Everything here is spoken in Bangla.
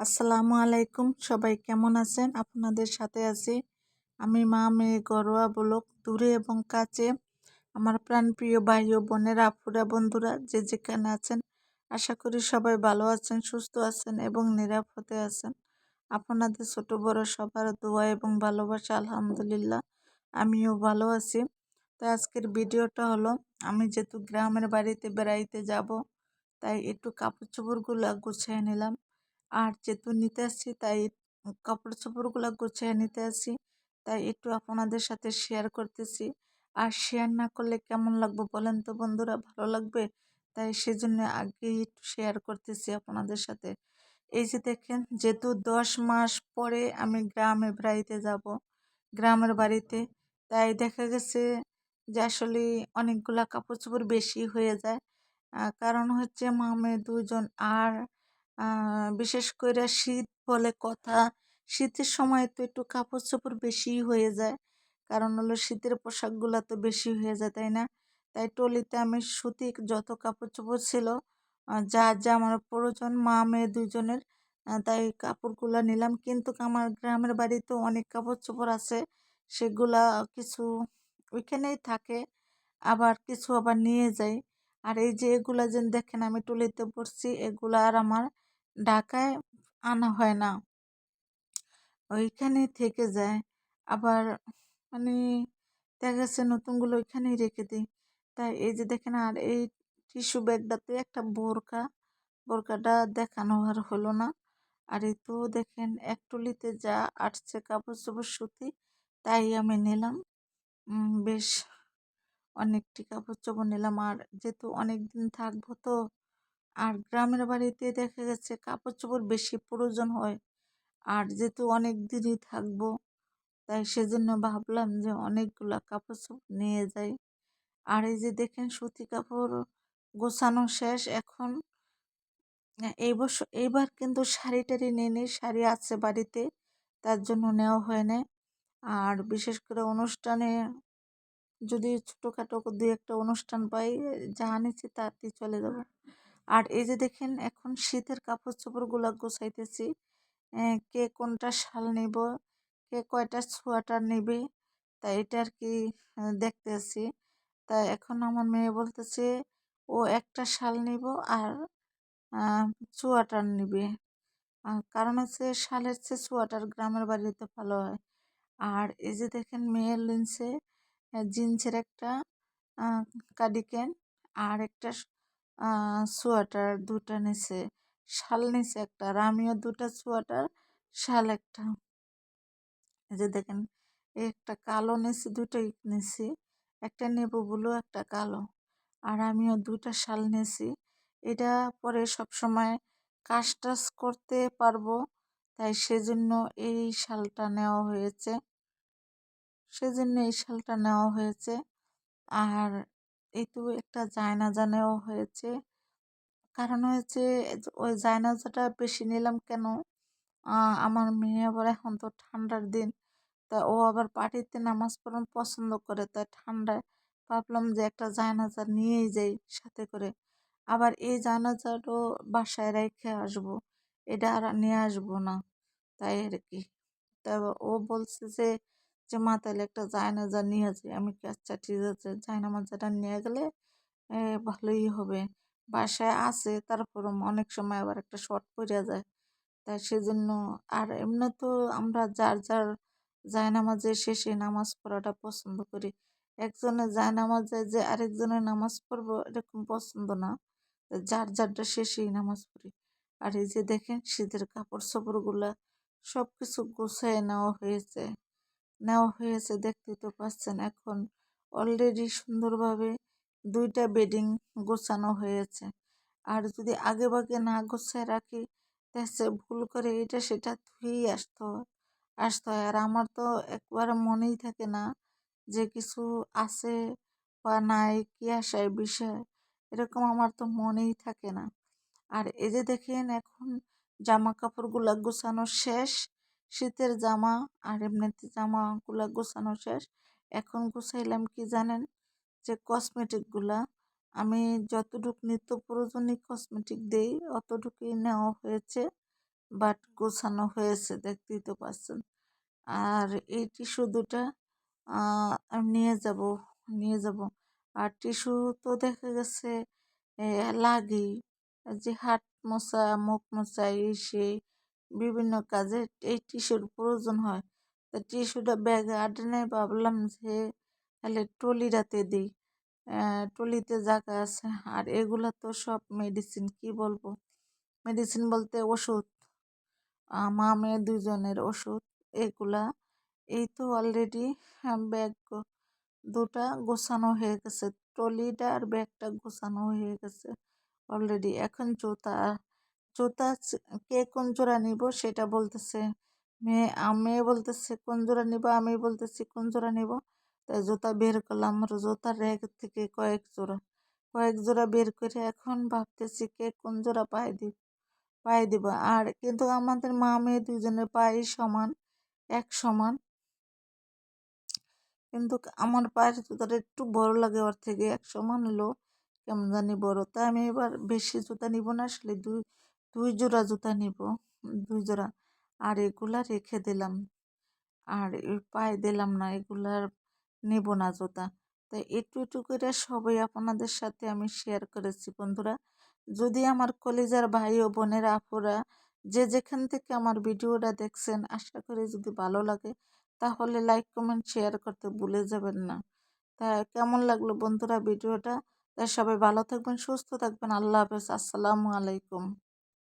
আসসালামু আলাইকুম। সবাই কেমন আছেন? আপনাদের সাথে আছি আমি মা মেয়ে ঘরোয়া ব্লক দূরে এবং কাছে। আমার প্রাণপ্রিয় ভাই ও বোনেরা, আপুরা, বন্ধুরা যে যেখানে আছেন, আশা করি সবাই ভালো আছেন, সুস্থ আছেন এবং নিরাপদে আছেন। আপনাদের ছোট বড় সবার দোয়া এবং ভালোবাসা, আলহামদুলিল্লাহ, আমিও ভালো আছি। তো আজকের ভিডিওটা হলো, আমি যেহেতু গ্রামের বাড়িতে বেড়াইতে যাব, তাই একটু কাপড় চোপড়গুলো গুছিয়ে নিলাম। আর যেহেতু নিতে আসছি, তাই কাপড় চোপড়গুলো গুছিয়ে নিতে আসি তাই একটু আপনাদের সাথে শেয়ার করতেছি। আর শেয়ার না করলে কেমন লাগবে বলেন তো বন্ধুরা? ভালো লাগবে? তাই সেজন্য আগেই একটু শেয়ার করতেছি আপনাদের সাথে। এই যে দেখেন, যেহেতু দশ মাস পরে আমি গ্রামে বাড়িতে যাব, গ্রামের বাড়িতে, তাই দেখা গেছে যে আসলে অনেকগুলা কাপড় চোপড় বেশি হয়ে যায়। কারণ হচ্ছে মামে দুজন আর বিশেষ করে শীত বলে কথা, শীতের সময় তো একটু কাপড় চোপড় বেশি হয়ে যায়। কারণ হলো শীতের পোশাকগুলো তো বেশি হয়ে যায়, তাই না? তাই টলিতে আমি সুতি যত কাপড় চোপড় ছিল যা যা আমার প্রয়োজন, মা, মেয়ে দুজনের তাই কাপড়গুলো নিলাম। কিন্তু আমার গ্রামের বাড়িতে অনেক কাপড় চোপড় আছে, সেগুলা কিছু ওইখানেই থাকে, আবার কিছু আবার নিয়ে যাই। আর এই যে এগুলা যে দেখেন, আমি টুলিতে পড়ছি এগুলা আর আমার ঢাকায় আনা হয় না। ওইখানে থেকে যায়। আবার মানে দেখা গেছে নতুনগুলো ওইখানেই রেখে দিই। তাই এই যে দেখেন আর এই টিস্যু ব্যাগটাতে একটা বোরকা, বোরকাটা দেখানো আর হলো না। আর এই তো দেখেন এক টুলিতে যা আটছে কাপড় চোপড় সুতি, তাই আমি নিলাম। বেশ অনেকটি কাপড় চোপড় নিলাম। আর যেহেতু অনেক দিন থাকব তো আর গ্রামের বাড়িতে দেখা গেছে কাপড় চোপড় বেশি প্রয়োজন হয়। আর যেহেতু অনেক দিনই থাকব, তাই সেজন্য ভাবলাম যে অনেকগুলা কাপড় চোপড় নিয়ে যাই। আর এই যে দেখেন সুতি কাপড় গোছানো শেষ, এখন এই বছর এইবার কিন্তু শাড়ি টাড়ি নিয়ে নিই, শাড়ি আছে বাড়িতে, তার জন্য নেওয়া হয় না আর বিশেষ করে অনুষ্ঠানে যদি ছোটোখাটো দুই একটা অনুষ্ঠান পাই যা নিচ্ছি তাতেই চলে যাব। আর এই যে দেখেন, এখন শীতের কাপড় চোপড়গুলো গোছাইতেছি কে কোনটা শাল নেব, কে কয়টা সোয়াটার নেবে, তা এটা আর কি দেখতেছি। তা এখন আমার মেয়ে বলতেছে, ও একটা শাল নিব আর সোয়াটার নিবে। কারণ হচ্ছে শালের চেয়ে সোয়াটার গ্রামের বাড়িতে ভালো হয়। আর এই যে দেখেন, মেয়ের লিন্সে জিন্সের একটা কার্ডিকেন আর একটা সোয়াটার দুটা নিছে, শাল নিছে একটা আর আমিও দুটা সোয়াটার, শাল একটা। এই যে দেখেন, একটা কালো নিছি দুটোই নিছি, একটা নেব বলো, একটা কালো। আর আমিও দুটা শাল নিছি। এটা পরে সব সময় কাজ টাজ করতে পারব, তাই সেজন্য এই শালটা নেওয়া হয়েছে। সেজন্য এই শালটা নেওয়া হয়েছে। আর তো একটা জায়নাজা নেওয়া হয়েছে। কারণ হয়েছে, ওই জায়নাজাটা বেশি নিলাম কেন? আমার মেয়ে আবার এখন তো ঠান্ডার দিন। তা ও আবার পার্টিতে নামাজ পড়ান পছন্দ করে, তাই ঠান্ডায় ভাবলাম যে একটা জায়নাজা নিয়েই যাই সাথে করে। আবার এই জায়নাজাটাও বাসায় রেখে আসব, এটা আর নিয়ে আসব না, তাই আর কি। তা ও বলছে যে যে, মা তাহলে একটা জায়নাজা নিয়ে যাই। আমি আচ্ছা ঠিক আছে জায়নামাজাটা নিয়ে গেলে ভালোই হবে। বাসায় আছে, তারপরও অনেক সময় আবার একটা শর্ট পড়ে যায়। তাই সেজন্য আর এমনি তো আমরা যার যার জায়নামাজে শেষে নামাজ পড়াটা পছন্দ করি। একজনের জায়নামাজে যে আরেকজনের নামাজ পড়ব এরকম পছন্দ না। যার, যারটা শেষেই নামাজ পড়ি। আর এই যে, দেখেন শীতের কাপড় চোপড়গুলা সব কিছু গুছিয়ে নেওয়া হয়েছে। নেওয়া হয়েছে দেখতে তো পাচ্ছেন, এখন অলরেডি সুন্দরভাবে দুইটা বেডিং গোছানো হয়েছে। আর যদি আগে ভাগে না গোছায় রাখি তাহলে ভুল করে এটা সেটা ধুয়েই আসতে আসতে। হয় আর আমার তো একবার মনেই থাকে না যে কিছু আছে বা নাই, কি আসায় বিষয়, এরকম আমার তো মনেই থাকে না। আর এই যে দেখেন, এখন জামা কাপড়গুলো গোছানো শেষ শীতের জামা আর এমনিতে জামাগুলো গোছানো শেষ। এখন গুছাইলাম কি জানেন? যে কসমেটিকগুলা আমি যতটুকু নিত্য প্রয়োজনীয় কসমেটিক দিই, অতটুকুই নেওয়া হয়েছে বাট গোছানো হয়েছে, দেখতেই তো পাচ্ছেন। আর এই টিস্যু দুটা আমি নিয়ে যাব নিয়ে যাব। আর টিস্যু তো দেখা গেছে লাগেই। যে হাত মোছা, মুখ মোছা, এই সেই বিভিন্ন কাজে এই টিস্যুর প্রয়োজন হয়। তা টিস্যুটা ব্যাগে আটে ভাবলাম যে তাহলে ট্রলিটাতে দিই। ট্রলিতে জায়গা আছে। আর এগুলো তো সব মেডিসিন কি বলব? মেডিসিন বলতে ওষুধ। মা মেয়ে দুজনের ওষুধ, এগুলা। এই তো অলরেডি ব্যাগ দুটা গোছানো হয়ে গেছে। ট্রলিটা আর ব্যাগটা গোছানো হয়ে গেছে অলরেডি এখন জুতা জুতা কে কোন জোড়া নিব সেটা বলতেছে। মেয়ে মেয়ে বলতেছে, কোন জোড়া নিব? আমি বলতেছি, কোন জোড়া নিব? তাই জুতা বের করলাম। জুতার র্যাক থেকে কয়েক জোড়া কয়েক জোড়া বের করে এখন ভাবতেছি কে কোন জোড়া পায়ে দিব পায়ে দিব। আর কিন্তু আমাদের মা মেয়ে দুজনের পায়ে সমান, এক সমান। কিন্তু আমার পায়ের জুতাটা একটু বড় লাগে ওর থেকে, এক সমান হলো কেমন জানি বড়। তাই আমি এবার বেশি জুতা নিব না, আসলে দুই দুই জোড়া জুতা নিব। দুই জোড়া। আর এগুলা রেখে দিলাম। আর পায়ে দিলাম না, এগুলার নেব না জুতা। তাই একটু একটু করে সবাই আপনাদের সাথে আমি শেয়ার করেছি বন্ধুরা। যদি আমার কলেজার ভাই ও বোনের আপুরা যে যেখান থেকে আমার ভিডিওটা দেখছেন, আশা করি যদি ভালো লাগে, তাহলে লাইক কমেন্ট শেয়ার করতে ভুলে যাবেন না। তা কেমন লাগল বন্ধুরা ভিডিওটা? তাই সবাই ভালো থাকবেন, সুস্থ থাকবেন। আল্লাহ হাফেজ। আসসালামু আলাইকুম।